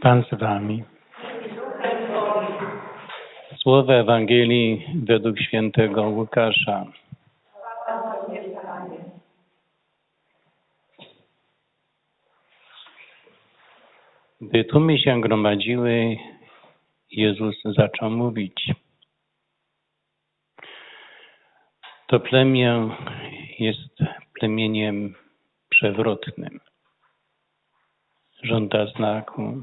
Pan z wami. Słowa Ewangelii według świętego Łukasza. Gdy tłumy się gromadziły, Jezus zaczął mówić. To plemię jest plemieniem przewrotnym. Żąda znaku,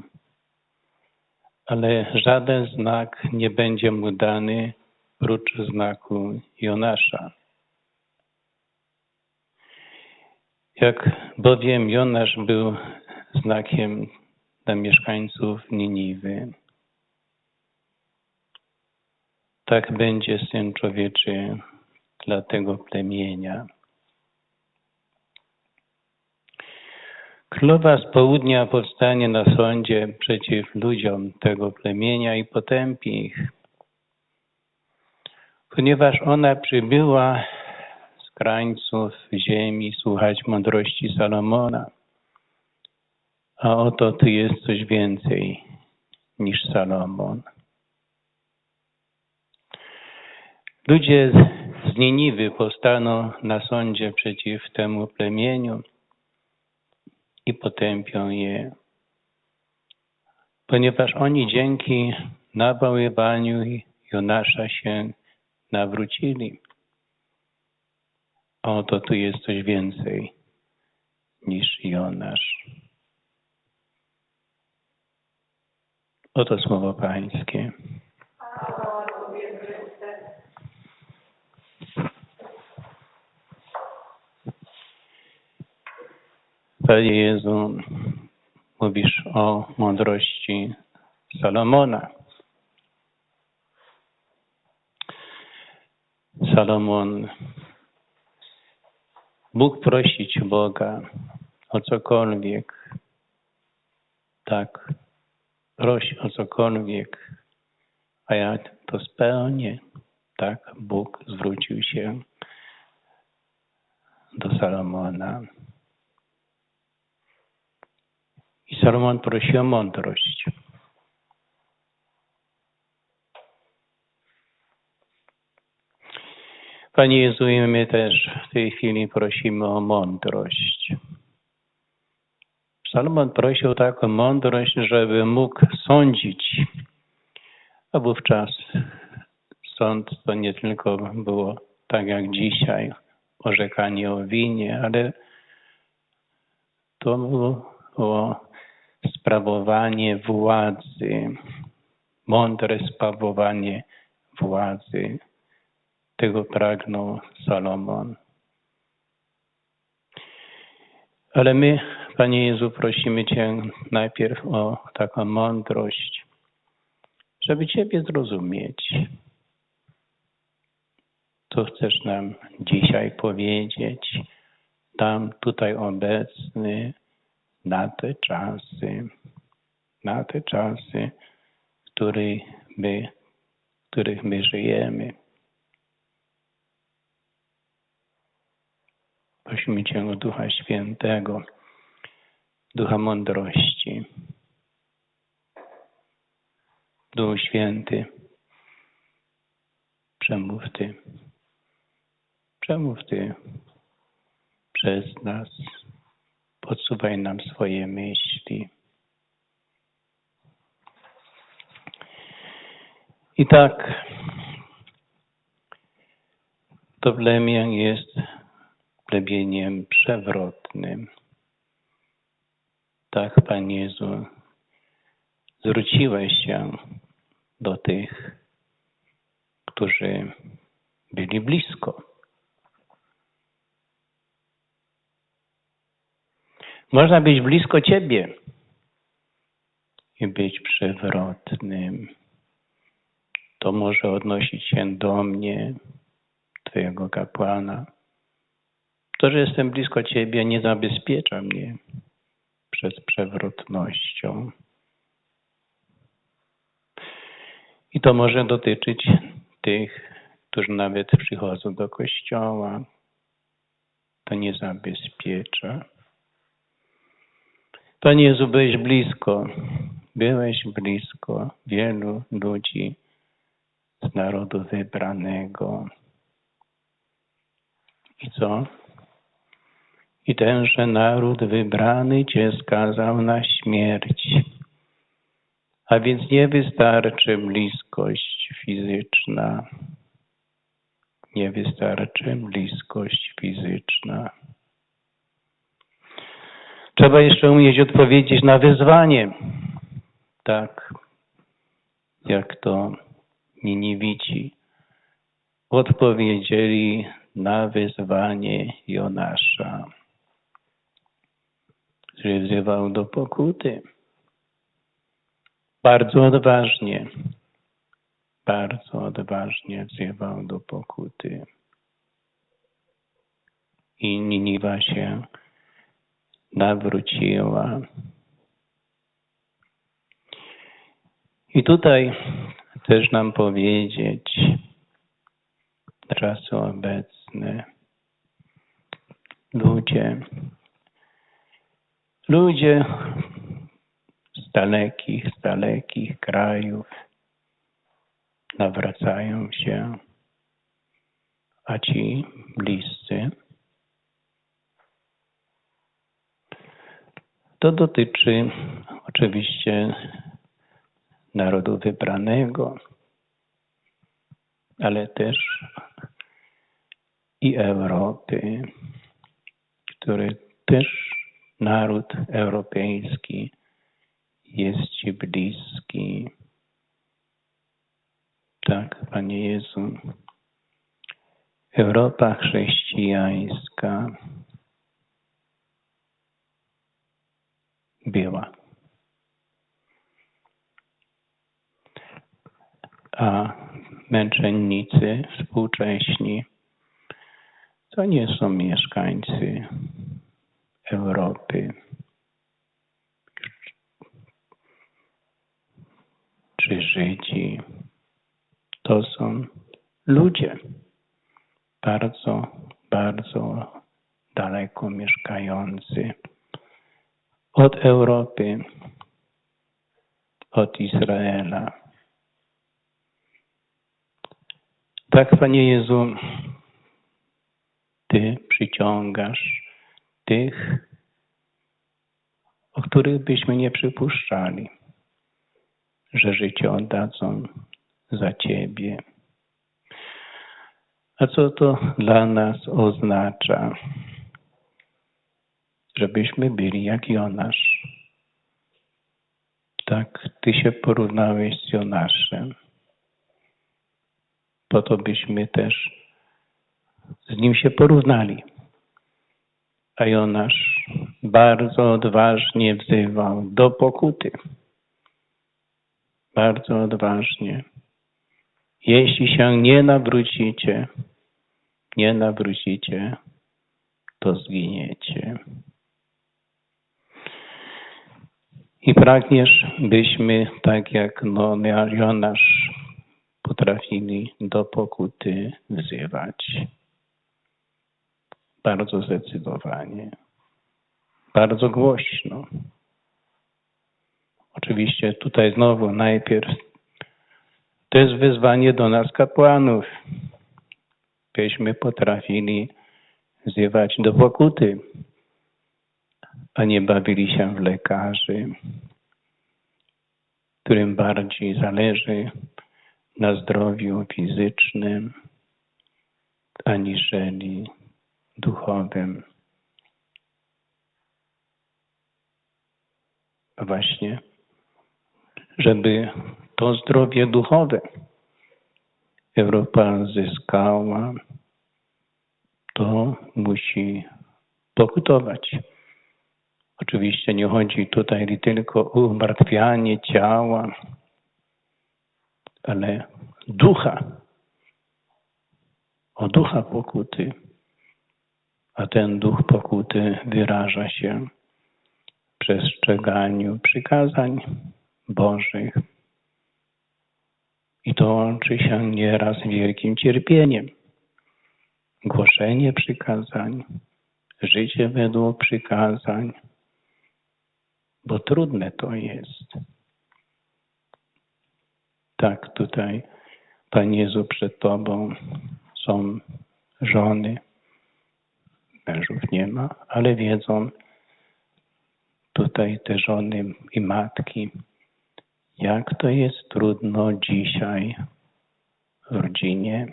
ale żaden znak nie będzie mu dany prócz znaku Jonasza. Jak bowiem Jonasz był znakiem dla mieszkańców Niniwy, tak będzie Syn Człowieczy dla tego plemienia. Królowa z południa powstanie na sądzie przeciw ludziom tego plemienia i potępi ich, ponieważ ona przybyła z krańców ziemi słuchać mądrości Salomona. A oto tu jest coś więcej niż Salomon. Ludzie z Niniwy powstaną na sądzie przeciw temu plemieniu i potępią je, ponieważ oni dzięki nawoływaniu Jonasza się nawrócili. Oto tu jest coś więcej niż Jonasz. Oto słowo Pańskie. Panie Jezu, mówisz o mądrości Salomona. Salomon mógł prosić Boga o cokolwiek. Tak, proś o cokolwiek, a ja to spełnię. Tak, Bóg zwrócił się do Salomona. I Salomon prosi o mądrość. Panie Jezu, my też w tej chwili prosimy o mądrość. Salomon prosił taką mądrość, żeby mógł sądzić, a wówczas sąd to nie tylko było tak jak dzisiaj, orzekanie o winie, ale to było sprawowanie władzy, mądre sprawowanie władzy. Tego pragnął Salomon. Ale my, Panie Jezu, prosimy Cię najpierw o taką mądrość, żeby Ciebie zrozumieć. Co chcesz nam dzisiaj powiedzieć? Tam, tutaj obecny, na te czasy, na te czasy, w których my, w których my żyjemy. Prosimy Cię o Ducha Świętego, Ducha Mądrości. Duch Święty, przemów Ty, przemów Ty przez nas, podsuwaj nam swoje myśli. I tak to plemię jest plemieniem przewrotnym. Tak, Panie Jezu, zwróciłeś się do tych, którzy byli blisko. Można być blisko Ciebie i być przewrotnym. To może odnosić się do mnie, Twojego kapłana. To, że jestem blisko Ciebie, nie zabezpiecza mnie przed przewrotnością. I to może dotyczyć tych, którzy nawet przychodzą do kościoła. To nie zabezpiecza. Panie Jezu, byłeś blisko, byłeś blisko wielu ludzi z narodu wybranego. I co? I tenże naród wybrany Cię skazał na śmierć. A więc nie wystarczy bliskość fizyczna. Nie wystarczy bliskość fizyczna. Trzeba jeszcze umieć odpowiedzieć na wyzwanie. Tak, jak to Niniwici odpowiedzieli na wyzwanie Jonasza, który wzywał do pokuty. Bardzo odważnie, bardzo odważnie wzywał do pokuty. I Niniwa się nawróciła. I tutaj też nam powiedzieć czasy obecne ludzie, ludzie z dalekich, z dalekich krajów nawracają się, a ci bliscy To dotyczy oczywiście narodu wybranego, ale też i Europy, który też naród europejski jest Ci bliski. Tak, Panie Jezu. Europa chrześcijańska była. A męczennicy współcześni to nie są mieszkańcy Europy czy Żydzi. To są ludzie bardzo, bardzo daleko mieszkający od Europy, od Izraela. Tak, Panie Jezu, Ty przyciągasz tych, o których byśmy nie przypuszczali, że życie oddadzą za Ciebie. A co to dla nas oznacza? Żebyśmy byli jak Jonasz. Tak, Ty się porównałeś z Jonaszem. Po to byśmy też z nim się porównali. A Jonasz bardzo odważnie wzywał do pokuty. Bardzo odważnie. Jeśli się nie nawrócicie, nie nawrócicie, to zginiecie. I pragniesz, byśmy, tak jak no, Jonasz, potrafili do pokuty wzywać. Bardzo zdecydowanie, bardzo głośno. Oczywiście tutaj znowu najpierw to jest wyzwanie do nas kapłanów, byśmy potrafili wzywać do pokuty a nie bawili się w lekarzy, którym bardziej zależy na zdrowiu fizycznym aniżeli duchowym. Właśnie, żeby to zdrowie duchowe Europa zyskała, to musi pokutować. Oczywiście nie chodzi tutaj tylko o umartwianie ciała, ale ducha, o ducha pokuty. A ten duch pokuty wyraża się w przestrzeganiu przykazań Bożych. I to łączy się nieraz wielkim cierpieniem. Głoszenie przykazań, życie według przykazań, bo trudne to jest. Tak tutaj, Panie Jezu, przed Tobą są żony, mężów nie ma, ale wiedzą tutaj te żony i matki, jak to jest trudno dzisiaj w rodzinie.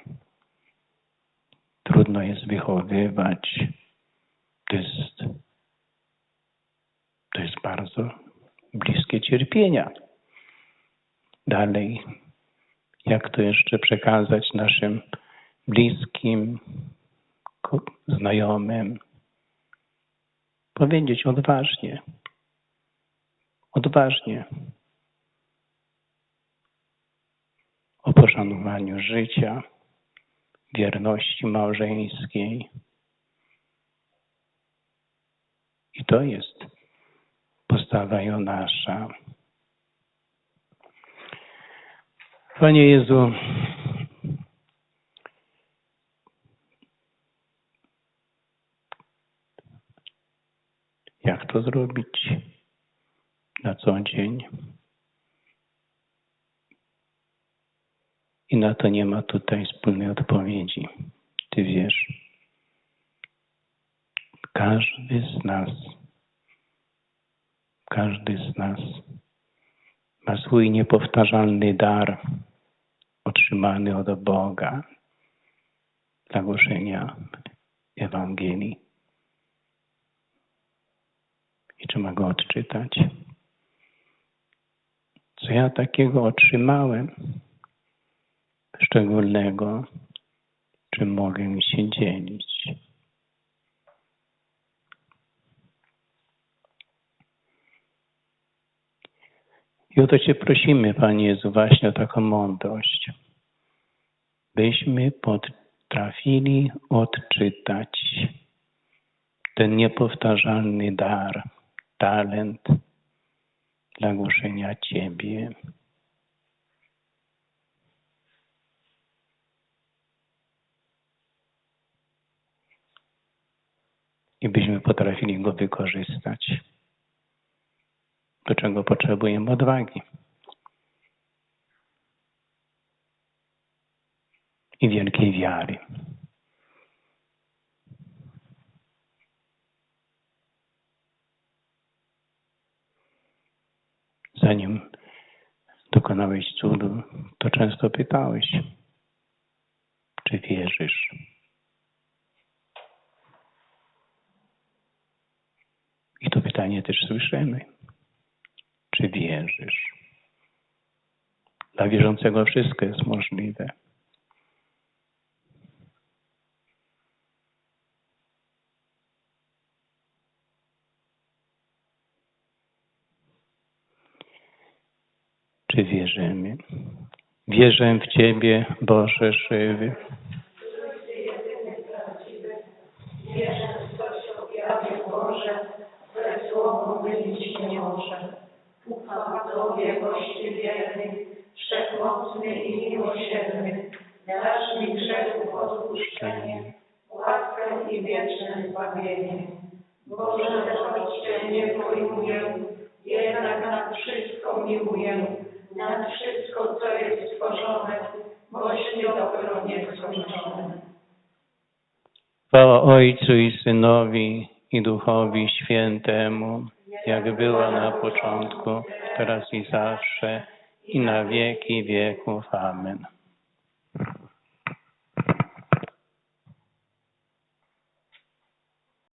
Trudno jest wychowywać. To jest, to jest bardzo bliskie cierpienia. Dalej, jak to jeszcze przekazać naszym bliskim, znajomym? Powiedzieć odważnie, odważnie o poszanowaniu życia, wierności małżeńskiej. I to jest postawa Jonasza. Panie Jezu, jak to zrobić na co dzień? I na to nie ma tutaj wspólnej odpowiedzi. Ty wiesz. Każdy z nas, każdy z nas ma swój niepowtarzalny dar otrzymany od Boga dla głoszenia Ewangelii. I trzeba go odczytać. Co ja takiego otrzymałem szczególnego, czym mogę się dzielić? I o to Cię prosimy, Panie Jezu, właśnie o taką mądrość, byśmy potrafili odczytać ten niepowtarzalny dar, talent dla głoszenia Ciebie. I byśmy potrafili go wykorzystać do czego potrzebujemy odwagi. I wielkiej wiary. Zanim dokonałeś cudu, to często pytałeś, czy wierzysz? I to pytanie też słyszymy. Czy wierzysz? Dla wierzącego wszystko jest możliwe. Czy wierzymy? Wierzę w Ciebie, Boże żywy. Wierzę w to, co objawił Boże, które słowo mylić nie może. Gości wierny, wszechmocny i miłosierny, dasz mi grzechów odpuszczenie, łaskę i wieczne zbawienie. Boże, choć Cię nie pojmuję, jednak nad wszystko miłuję, nad wszystko, co jest stworzone, boś mi dobro nieskończone. Chwała Ojcu i Synowi i Duchowi Świętemu, jak była na początku, teraz i zawsze, i na wieki wieków. Amen.